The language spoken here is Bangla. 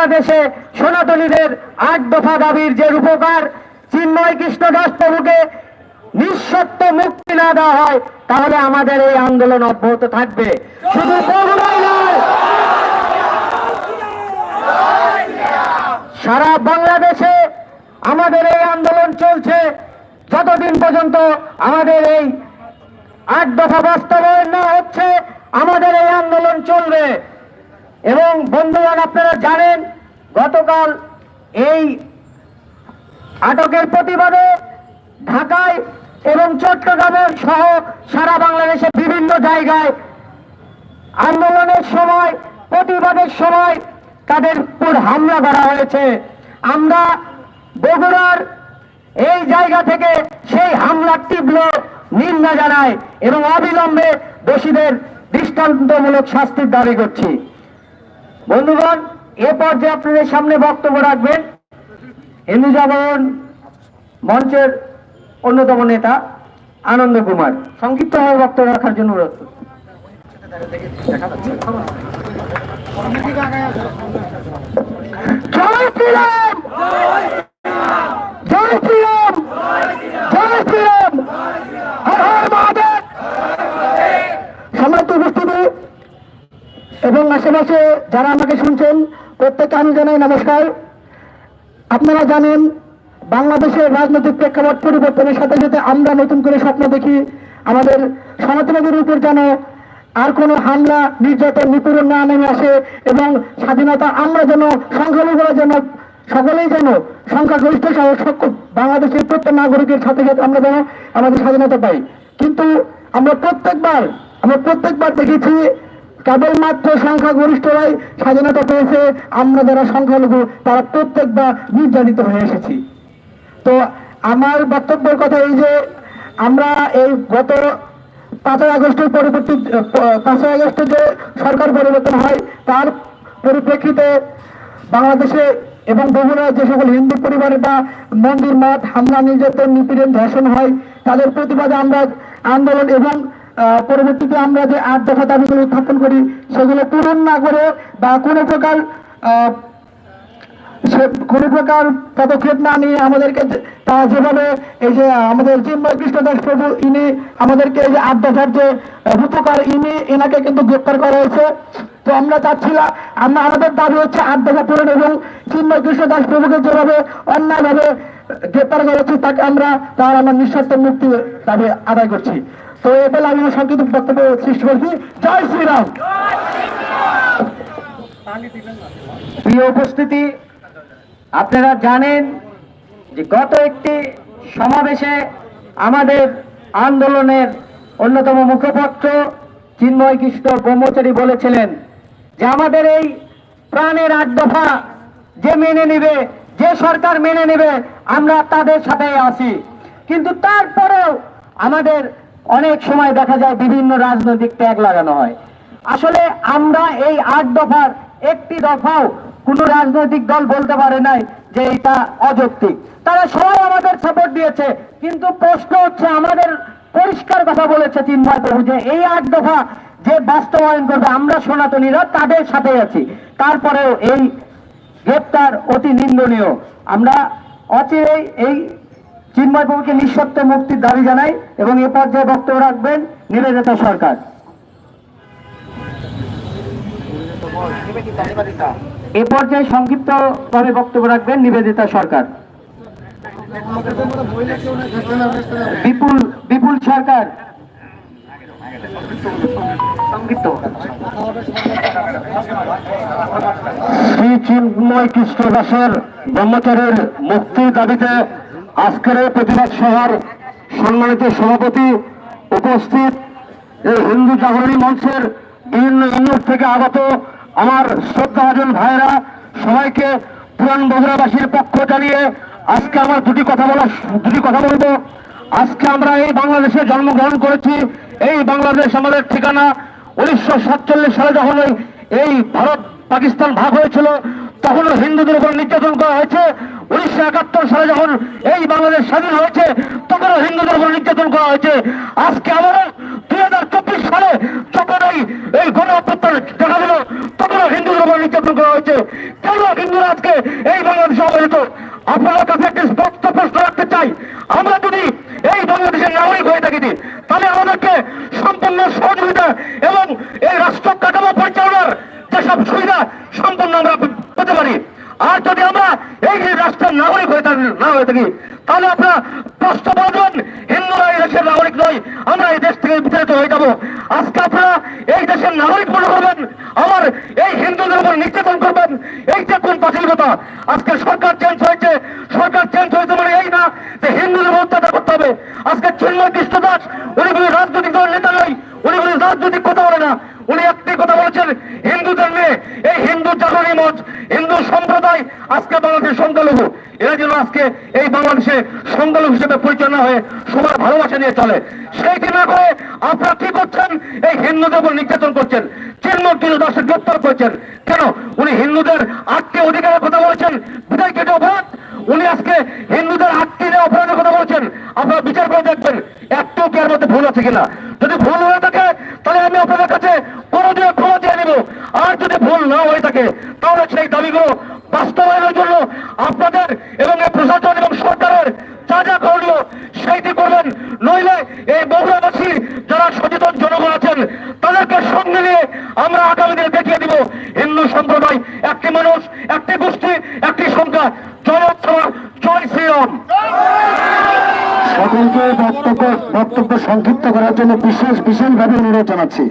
বাংলাদেশে সনাতনীদের আট দফা দাবির যে রূপকার চিন্ময় কৃষ্ণ দাস প্রভুকে নিঃসত্ব মুক্তি না দেওয়া হয়, তাহলে আমাদের এই আন্দোলন অব্যাহত থাকবে। শুধু সারা বাংলাদেশে আমাদের এই আন্দোলন চলছে। যতদিন পর্যন্ত আমাদের এই আট দফা বাস্তবায়ন না হচ্ছে, আমাদের এই আন্দোলন চলবে। এবং বন্ধুগণ, আপনারা জানেন, গতকাল এই আটকের প্রতিবাদে ঢাকায় এবং চট্টগ্রামে সহ সারা বাংলাদেশের বিভিন্ন জায়গায় আন্দোলনের সময়, প্রতিবাদের সময় তাদের উপর হামলা করা হয়েছে। আমরা বগুড়ার এই জায়গা থেকে সেই হামলার তীব্র নিন্দা জানাই এবং অবিলম্বে দোষীদের দৃষ্টান্তমূলক শাস্তির দাবি করছি। বন্ধুগণ, এ পর্যায়ে আপনাদের সামনে বক্তব্য রাখবেন হিন্দু জাগরণ মঞ্চের অন্যতম নেতা আনন্দ কুমার সংক্ষিপ্তভাবে বক্তব্য রাখার জন্য অনুরোধ। জয় শ্রীরাম জয় শ্রীরাম জয় শ্রীরাম হর হর মহাদেব সম্মানিত উপস্থিতি এবং আশেপাশে যারা আমাকে শুনছেন, প্রত্যেককে আমি জানাই নমস্কার। আপনারা জানেন, বাংলাদেশের রাজনৈতিক প্রেক্ষাপট পরিবর্তনের সাথে সাথে আমরা নতুন করে স্বপ্ন দেখি। আমাদের সনাতনীদের উপর যেন আর কোনো হামলা, নির্যাতন, নিপীড়ন না নেমে আসে এবং স্বাধীনতা আমরা যেন সংখ্যালঘুরা যেন, সকলেই যেন সংখ্যাগরিষ্ঠ সহ বাংলাদেশের প্রত্যেক নাগরিকের সাথে সাথে আমরা যেন আমাদের স্বাধীনতা পাই। কিন্তু আমরা প্রত্যেকবার আমরা প্রত্যেকবার দেখেছি কেবলমাত্র সংখ্যাগরিষ্ঠরাই স্বাধীনতা পেয়েছে, আমরা যারা সংখ্যালঘু, তারা প্রত্যেকবার নির্যাতিত হয়ে এসেছি। তো আমার বক্তব্যের কথা এই যে আমরা এই গত পাঁচই আগস্টের পরবর্তী, পাঁচই আগস্টে যে সরকার পরিবর্তন হয়, তার পরিপ্রেক্ষিতে বাংলাদেশে এবং বগুড়া যে সকল হিন্দু পরিবারে বা মন্দির, মঠ, হামলা, নির্যাতন, নিপীড়ন, ধর্ষণ হয়। তাদের প্রতিবাদে আমরা আন্দোলন এবং পরবর্তীতে আমরা যে আট দফা দাবিগুলো উত্থাপন করি, সেগুলো পূরণ না করে বা কোনো প্রকার কোনো প্রকার পদক্ষেপ না নিয়ে আমাদেরকে তারা যেভাবে এই যে আমাদের চিন্ময় কৃষ্ণদাস প্রভু, ইনি আমাদেরকে এই যে দফার যে রূপকার, ইনি এনাকে কিন্তু গ্রেপ্তার করা হয়েছে। তো আমরা চাচ্ছিলাম, আমরা, আমাদের দাবি হচ্ছে দফা পূরণ এবং চিন্ময় কৃষ্ণদাস প্রভুকে যেভাবে অন্যায়ভাবে গ্রেপ্তার করা হচ্ছে, তাকে আমরা তার আমরা নিঃস্বার্থ মুক্তি দাবি আদায় করছি। তো এ বেলা আমি আমার বক্তব্য সৃষ্টি করছি। জয় শ্রীরাম। প্রিয় উপস্থিতি, আপনারা জানেন যে গত একটি সমাবেশে আমাদের আন্দোলনের অন্যতম মুখপত্র চিন্ময় কৃষ্ণ ব্রহ্মচারী বলেছিলেন যে আমাদের এই প্রাণের আট দফা যে মেনে নেবে, যে সরকার মেনে নেবে, আমরা তাদের সাথে আছি। কিন্তু তারপরেও আমাদের অনেক সময় দেখা যায় বিভিন্ন রাজনৈতিক ট্যাগ লাগানো হয়। আসলে আমরা এই আট দফার, একটি দফাও কোনো রাজনৈতিক দল বলতে পারে নাই যে এটা অযৌক্তিক। তারা সবাই আমাদের সাপোর্ট দিয়েছে, কিন্তু প্রশ্ন হচ্ছে আমাদের পরিষ্কার কথা বলেছে চিন্ময় প্রভু যে এই আট দফা যে বাস্তবায়ন করবে, আমরা সনাতনীরা তাদের সাথে আছি। তারপরেও এই গ্রেপ্তার অতি নিন্দনীয়। আমরা অচিরেই এই চিন্ময় প্রভুকে নিঃশর্ত মুক্তির দাবি জানাই এবং এ পর্যায়ে বক্তব্য রাখবেন নিবেদিতা সরকার। এ পর্যায়ে সংক্ষিপ্ত ভাবে বক্তব্য রাখবেন নিবেদিতা সরকার। বিপুল বিপুল সরকার। শ্রী চিন্ময় কৃষ্ণ দাসের ব্রহ্মচারীর মুক্তির দাবিতে আজকের এই প্রতিবাদ সভার সম্মানিত সভাপতি উপস্থিত হিন্দু জাগরণী মঞ্চের বিভিন্ন ইউনিট থেকে আগত আমার শ্রদ্ধাভাজন ভাইরা সবাইকে পুরান বগুড়াবাসীর পক্ষ জানিয়ে আজকে আমার দুটি কথা বলা দুটি কথা বলব। আজকে আমরা এই বাংলাদেশে জন্মগ্রহণ করেছি। এই বাংলাদেশ আমাদের ঠিকানা উনিশশো সাতচল্লিশ সালে যখন এই ভারত পাকিস্তান ভাগ হয়েছিল, তখনও হিন্দুদের উপর নির্যাতন করা হয়েছে। উনিশশো একাত্তর সালে যখন এই বাংলাদেশ স্বাধীন হয়েছে, তখনও হিন্দুদের উপর নির্যাতন করা হয়েছে। আজকে আবারও দুই হাজার চব্বিশ সালে চব্বিশ এই এই গণ অভ্যুত্থান দেখা দিল, তখনও হিন্দুদের উপর নির্যাতন করা হয়েছে। কেন হিন্দুরা আজকে এই বাংলাদেশে অবহেলিত? আপনার কাছে একটি স্পষ্ট প্রশ্ন রাখতে চাই। আমরা যদি এই বাংলাদেশের নাগরিক হয়ে থাকি, তাহলে আমাদেরকে সম্পূর্ণ সহযোগিতা এবং এই রাষ্ট্র কাঠামো পরিচালনার যেসব সুবিধা সম্পূর্ণ আমরা পেতে পারি আর যদি আমরা এই যে রাষ্ট্রের নাগরিক হয়ে থাকি না হয়ে থাকি তাহলে আপনারা প্রশ্ন বলবেন হিন্দুরা এই দেশের নাগরিক নয়, আমরা এই দেশ থেকে বিচারিত হয়ে যাব। আজকে আপনারা এই দেশের নাগরিক মনে করবেন, আমার এই হিন্দুদের উপর নির্যাতন করবেন এইটা কোন পাঁচিলতা আজকে সরকার চেঞ্জ হয়েছে সরকার চেঞ্জ হয়েছে মানে এই না যে হিন্দুদের উপর অত্যাচার করতে হবে আজকে চিন্ময় কৃষ্ণ দাস উনি কোনো রাজনৈতিক দলের নেতা নয় উনি কোনো রাজনৈতিক কথা বলে না উনি একটি কথা বলেছেন হিন্দুদের নিয়ে এই হিন্দু জাগরণী মঞ্চ হিন্দু সম্প্রদায় আজকে বাংলাদেশের সংখ্যালঘু এরা যেন আজকে এই বাংলাদেশে সংখ্যালঘু হিসেবে পরিচালনা হয়ে সবার ভালোবাসা নিয়ে চলে। সেইটি না করে আপনারা কি করছেন? এই হিন্দুদের উপর নির্যাতন করছেন। চিন্ময় কৃষ্ণ দাসের গ্রেপ্তার করেছেন। কেন? উনি হিন্দুদের আটটি অধিকারের কথা বলেছেন। বিদায় কেটে অপরাধ। উনি আজকে হিন্দুদের আটটি অপরাধের কথা বলছেন। আপনারা বিচার করে দেখবেন একটু কি মধ্যে ভুল আছে কিনা। যদি ভুল হয়ে থাকে, তাহলে আমি আপনাদের কাছে কোনো কোনোদিন ক্ষমা দিয়ে নেব। আর যদি ভুল না হয়ে থাকে, তাহলে সেই দাবিগুলো বাস্তবায়নের জন্য আপনাদের এবং এই প্রশাসন এবং সরকারের যা যা করণীয় সেইটি করবেন নইলে এই বগুড়াবাসী যারা সচেতন জনগণ আছেন, তাদেরকে সঙ্গে নিয়ে আমরা আগামী দিনে দেখিয়ে দিব হিন্দু সম্প্রদায় একটি মানুষ, একটি গোষ্ঠী, একটি সংখ্যা। জয় জয় শ্রীরাম। সকলকে বক্তব্য বক্তব্য সংক্ষিপ্ত করার জন্য বিশেষ, বিশেষভাবে অনুরোধ জানাচ্ছি।